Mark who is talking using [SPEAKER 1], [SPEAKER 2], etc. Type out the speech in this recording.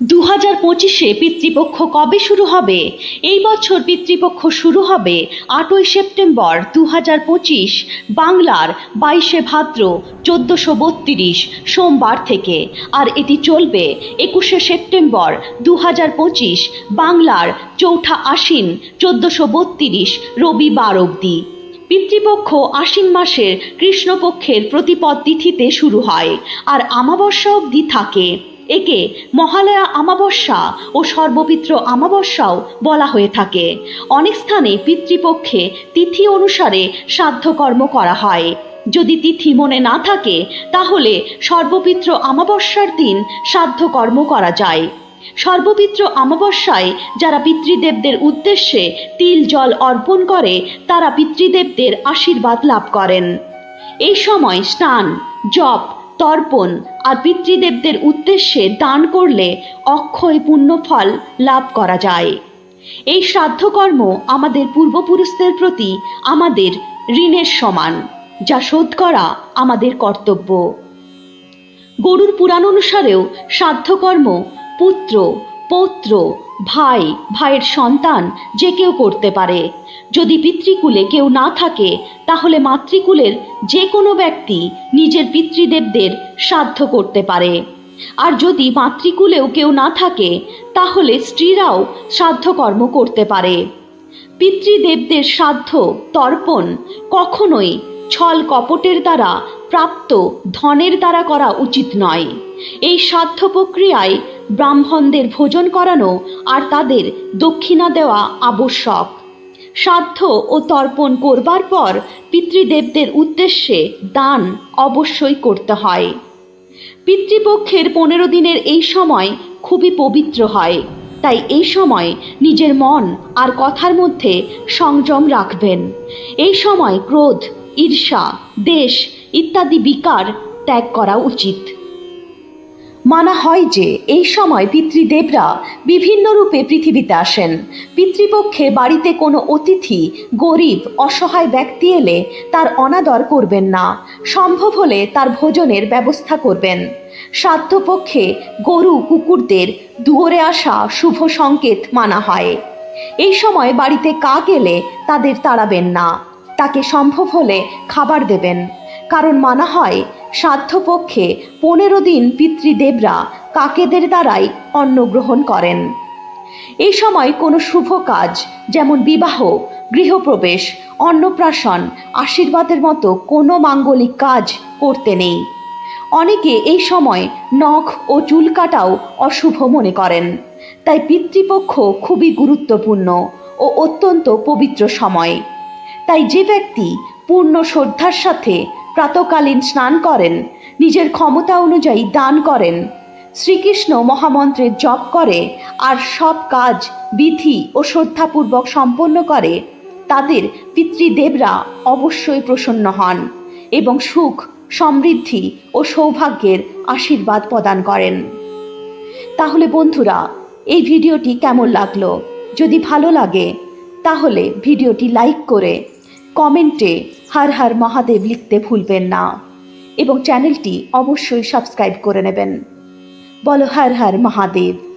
[SPEAKER 1] দু হাজার পঁচিশে পিতৃপক্ষ কবে শুরু হবে? এই বছর পিতৃপক্ষ শুরু হবে আটই সেপ্টেম্বর দু হাজার পঁচিশ, বাংলার বাইশে ভাদ্র চোদ্দোশো বত্রিশ, সোমবার থেকে। আর এটি চলবে একুশে সেপ্টেম্বর দু হাজার পঁচিশ, বাংলার চৌঠা আশ্বিন চোদ্দোশো বত্রিশ, রবিবার অবধি। পিতৃপক্ষ আশ্বিন মাসের কৃষ্ণপক্ষের প্রতিপদ তিথিতে শুরু হয় আর আমাবস্যা অবধি থাকে। একে মহালয়া আমাবস্যা ও সর্বপিত্র আমাবস্যাও বলা হয়ে থাকে। অনেক স্থানে পিতৃপক্ষে তিথি অনুসারে শ্রাদ্ধকর্ম করা হয়। যদি তিথি মনে না থাকে, তাহলে সর্বপিত্র আমাবস্যার দিন শ্রাদ্ধকর্ম করা যায়। সর্বপিত্র অমাবস্যায় যারা পিতৃদেবদের উদ্দেশ্যে তিল জল অর্পণ করে, তারা পিতৃদেবদের আশীর্বাদ লাভ করেন। এই সময় স্নান, জপ তর্পণ আর পিতৃদেবদের উদ্দেশ্যে দান করলে অক্ষয় পুণ্যফল লাভ করা যায়। এই শ্রাদ্ধকর্ম আমাদের পূর্বপুরুষদের প্রতি আমাদের ঋণের সমান, যা শোধ করা আমাদের কর্তব্য। গরুর পুরাণ অনুসারেও শ্রাদ্ধকর্ম পুত্র, পৌত্র ভাই, ভাইয়ের সন্তান যে কেউ করতে পারে। যদি পিতৃকুলে কেউ না থাকে, তাহলে মাতৃকুলের যে কোনো ব্যক্তি নিজের পিতৃদেবদের শ্রাদ্ধ করতে পারে। আর যদি মাতৃকুলেও কেউ না থাকে, তাহলে স্ত্রীরাও শ্রাদ্ধকর্ম করতে পারে। পিতৃদেবদের শ্রাদ্ধ তর্পণ কখনোই ছল কপটের দ্বারা প্রাপ্ত ধনের দ্বারা করা উচিত নয়। এই শ্রাদ্ধ প্রক্রিয়ায় ব্রাহ্মণদের ভোজন করানো আর তাদের দক্ষিণা দেওয়া আবশ্যক। শ্রাদ্ধ ও তর্পণ করবার পর পিতৃদেবদের উদ্দেশ্যে দান অবশ্যই করতে হয়। পিতৃপক্ষের পনেরো দিনের এই সময় খুবই পবিত্র হয়, তাই এই সময় নিজের মন আর কথার মধ্যে সংযম রাখবেন। এই সময় ক্রোধ, ঈর্ষা, দেশ ইত্যাদি বিকার ত্যাগ করা উচিত। মানা হয় যে এই সময় পিতৃদেবরা বিভিন্ন রূপে পৃথিবীতে আসেন। পিতৃপক্ষে বাড়িতে কোনো অতিথি, গরিব, অসহায় ব্যক্তি এলে তার অনাদর করবেন না। সম্ভব হলে তার ভোজনের ব্যবস্থা করবেন। শ্রাদ্ধপক্ষে গরু, কুকুরদের দুয়ারে আসা শুভ সংকেত মানা হয়। এই সময় বাড়িতে কাক এলে তাদের তাড়াবেন না। তাকে সম্ভব হলে খাবার দেবেন। কারণ মানা হয় শ্রাদ্ধপক্ষে পনেরো দিন পিতৃদেবরা কাকেদের দ্বারাই অন্ন গ্রহণ করেন। এই সময় কোনো শুভ কাজ, যেমন বিবাহ, গৃহপ্রবেশ, অন্নপ্রাশন, আশীর্বাদের মতো কোনো মাঙ্গলিক কাজ করতে নেই। অনেকে এই সময় নখ ও চুল কাটাও অশুভ মনে করেন। তাই পিতৃপক্ষ খুবই গুরুত্বপূর্ণ ও অত্যন্ত পবিত্র সময়। তাই যে ব্যক্তি পূর্ণ শ্রদ্ধার সাথে প্রাতকালীন স্নান করেন, নিজের ক্ষমতা অনুযায়ী দান করেন। শ্রীকৃষ্ণ মহামন্ত্রের জপ করে আর সব কাজ, বিধি ও শ্রদ্ধাপূর্বক সম্পন্ন করে, তাদের পিতৃদেবরা অবশ্যই প্রসন্ন হন এবং সুখ, সমৃদ্ধি ও সৌভাগ্যের আশীর্বাদ প্রদান করেন। তাহলে বন্ধুরা, এই ভিডিওটি কেমন লাগল? যদি ভালো লাগে, তাহলে ভিডিওটি লাইক করে কমেন্টে হর হর মহাদেব লিখতে ভুলবেন না। এবং চ্যানেলটি অবশ্যই সাবস্ক্রাইব করে নেবেন। বলো হর হর মহাদেব।